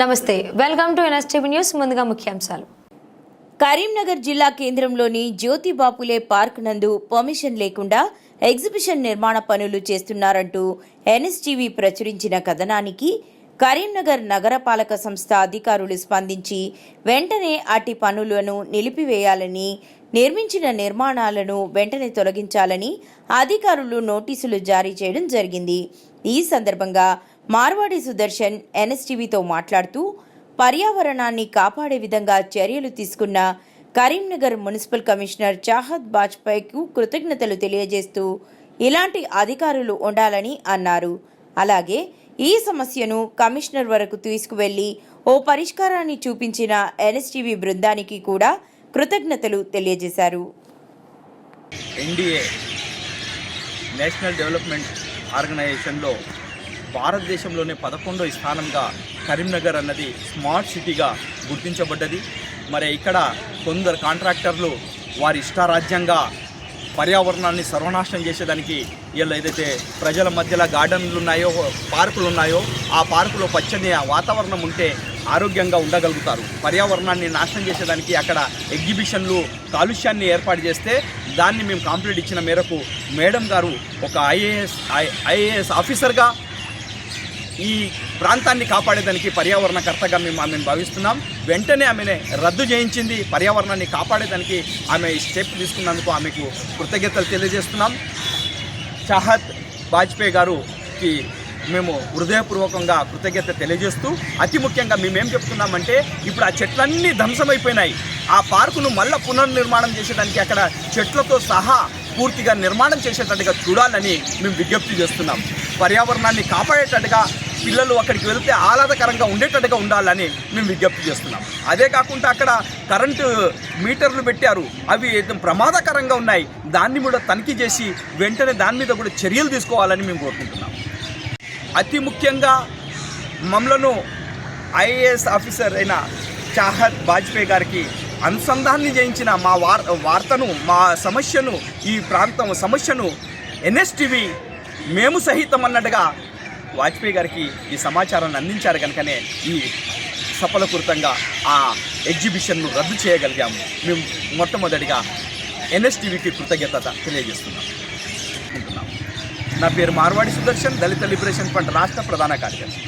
నమస్తే welcome to NSTV news ముందుగా ముఖ్యాంశాలు. కరీంనగర్ జిల్లా కేంద్రంలోని జ్యోతి బాపులే పార్క్ నందు పర్మిషన్ లేకుండా ఎగ్జిబిషన్ నిర్మాణ పనులు చేస్తున్నారంటూ ఎన్ఎస్టీవీ ప్రచురించిన కథనానికి కరీంనగర్ నగరపాలక సంస్థ అధికారులు స్పందించి వెంటనే అటి పనులను నిలిపివేయాలని నిర్మించిన నిర్మాణాలను వెంటనే తొలగించాలని అధికారులు నోటీసులు జారీ చేయడం జరిగింది. ఈ సందర్భంగా మార్వాడి సుదర్శన్ ఎన్ఎస్టీవీతో మాట్లాడుతూ పర్యావరణాన్ని కాపాడే విధంగా చర్యలు తీసుకున్న కరీంనగర్ మున్సిపల్ కమిషనర్ చాహద్ బాజ్పాయ్కు కృతజ్ఞతలు తెలియజేస్తూ ఇలాంటి అధికారులు ఉండాలని అన్నారు. అలాగే ఈ సమస్యను కమిషనర్ వరకు తీసుకువెళ్ళి ఓ పరిష్కారాన్ని చూపించిన ఎన్ఎస్టీవీ బృందానికి కూడా కృతజ్ఞతలు తెలియజేశారు. ఎన్డీఏ నేషనల్ డెవలప్మెంట్ ఆర్గనైజేషన్లో భారతదేశంలోనే పదకొండో స్థానంగా కరీంనగర్ అన్నది స్మార్ట్ సిటీగా గుర్తించబడ్డది. మరి ఇక్కడ కొందరు కాంట్రాక్టర్లు వారి ఇష్టారాజ్యంగా పర్యావరణాన్ని సర్వనాశనం చేసేదానికి వీళ్ళు ఏదైతే ప్రజల మధ్యలో గార్డెన్లు ఉన్నాయో పార్కులు ఉన్నాయో ఆ పార్కులో పచ్చని వాతావరణం ఉంటే ఆరోగ్యంగా ఉండగలుగుతారు. పర్యావరణాన్ని నాశనం చేసేదానికి అక్కడ ఎగ్జిబిషన్లు కాలుష్యాన్ని ఏర్పాటు చేస్తే దాన్ని మేము కాంప్లీట్ ఇచ్చిన మేరకు మేడం గారు ఒక ఐఏఎస్ ఐఏఎస్ ఆఫీసర్గా ఈ ప్రాంతాన్ని కాపాడేదానికి పర్యావరణకర్తగా మేము ఆమెను భావిస్తున్నాం. వెంటనే ఆమెను రద్దు చేయించింది. పర్యావరణాన్ని కాపాడేదానికి ఆమె స్టెప్ తీసుకున్నందుకు ఆమెకు కృతజ్ఞతలు తెలియజేస్తున్నాం. చాహత్ వాజ్పేయి గారుకి మేము హృదయపూర్వకంగా కృతజ్ఞత తెలియజేస్తూ అతి ముఖ్యంగా మేమేం చెప్తున్నామంటే ఇప్పుడు ఆ చెట్లన్నీ ధ్వంసమైపోయినాయి. ఆ పార్కును మళ్ళా పునర్నిర్మాణం చేసేదానికి అక్కడ చెట్లతో సహా పూర్తిగా నిర్మాణం చేసేటట్టుగా చూడాలని మేము విజ్ఞప్తి చేస్తున్నాం. పర్యావరణాన్ని కాపాడేటట్టుగా పిల్లలు అక్కడికి వెళ్తే ఆహ్లాదకరంగా ఉండేటట్టుగా ఉండాలని మేము విజ్ఞప్తి చేస్తున్నాం. అదే కాకుండా అక్కడ కరెంటు మీటర్లు పెట్టారు. అవి ప్రమాదకరంగా ఉన్నాయి. దాన్ని కూడా తనిఖీ చేసి వెంటనే దాని మీద కూడా చర్యలు తీసుకోవాలని మేము కోరుకుంటున్నాం. అతి ముఖ్యంగా మమ్మలను ఐఏఎస్ ఆఫీసర్ అయిన చాహత్ వాజ్పేయి గారికి అనుసంధాన్ని చేయించిన మా వార్ వార్తను మా సమస్యను ఈ ప్రాంతం సమస్యను ఎన్ఎస్టీవీ మేము సహితం అన్నట్టుగా వాజ్పేయి గారికి ఈ సమాచారాన్ని అందించారు కనుకనే ఈ సఫలకృతంగా ఆ ఎగ్జిబిషన్ను రద్దు చేయగలిగాము. మేము మొట్టమొదటిగా ఎన్ఎస్టీవీకి కృతజ్ఞత తెలియజేస్తున్నాం. నా పేరు మార్వాడి సుదర్శన్ దళిత లిబరేషన్ ఫండ్ రాష్ట్ర ప్రధాన కార్యదర్శి.